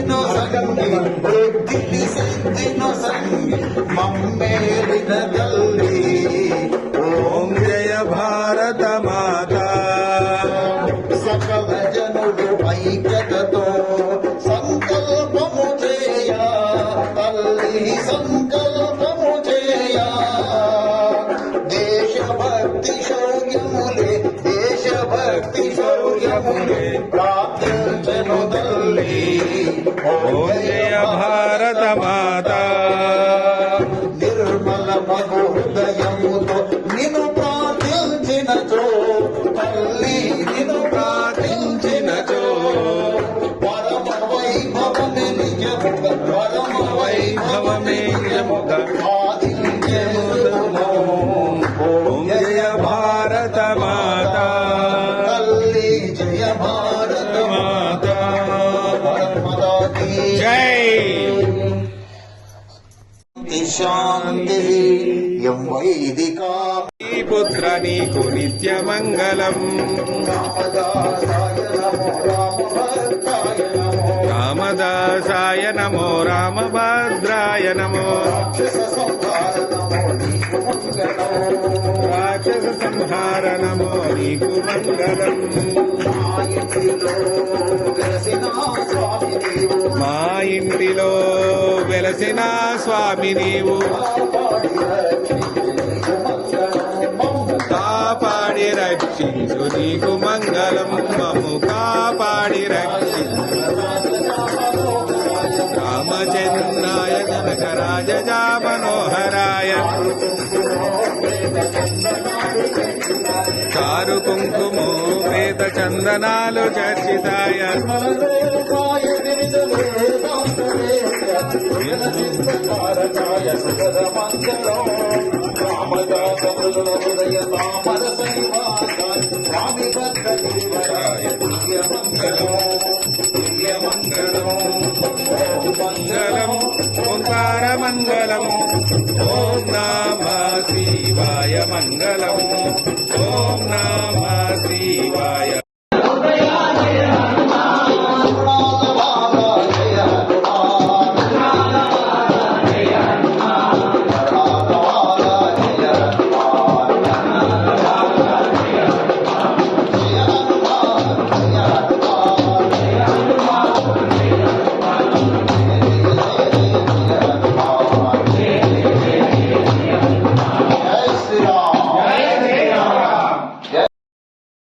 బుద్ధిను సంగి బుద్ధిని సిద్ధిను సంగి మమ్మేలిన తల్లి ఓం జయ భారత మాత సకల జనులు ఐక్యతతో సంకల్పము చేయ తల్లి సంకల్పము చేయ దేశభక్తి శౌర్యములే దేశభక్తి జయ భారత మాత నిర్మల మగు హృదయముతో నిన్ను ప్రార్థించినచో తల్లి నిన్ను ప్రార్థించినచో పరమ వైభవమే నిజముగ పరమ వైభవమే నిజముగా. శాంతి. ఎం వైదికా. పుత్ర నీకు నిత్య మంగళం రామదాసాయ నమో రామభద్రాయ నమో. రాక్షస సంహార నమో నీకు మంగళం. మా ఇంటిలో వెలసిన స్వామి నీవు. కాపాడి రక్షించు నీకు మంగళం. మము కాపాడి రక్షించు. రామచంద్రాయ జనక రాజజా మనోహరాయ చారు కుంకుమో ప్రేత చందనాలు చర్చితాయ. காரகாய சுகத மங்களம் ராமதாச மிருகல உதய மங்களம் ஓம் நாம சிவாய மங்களம். ஓம் நாம சிவாய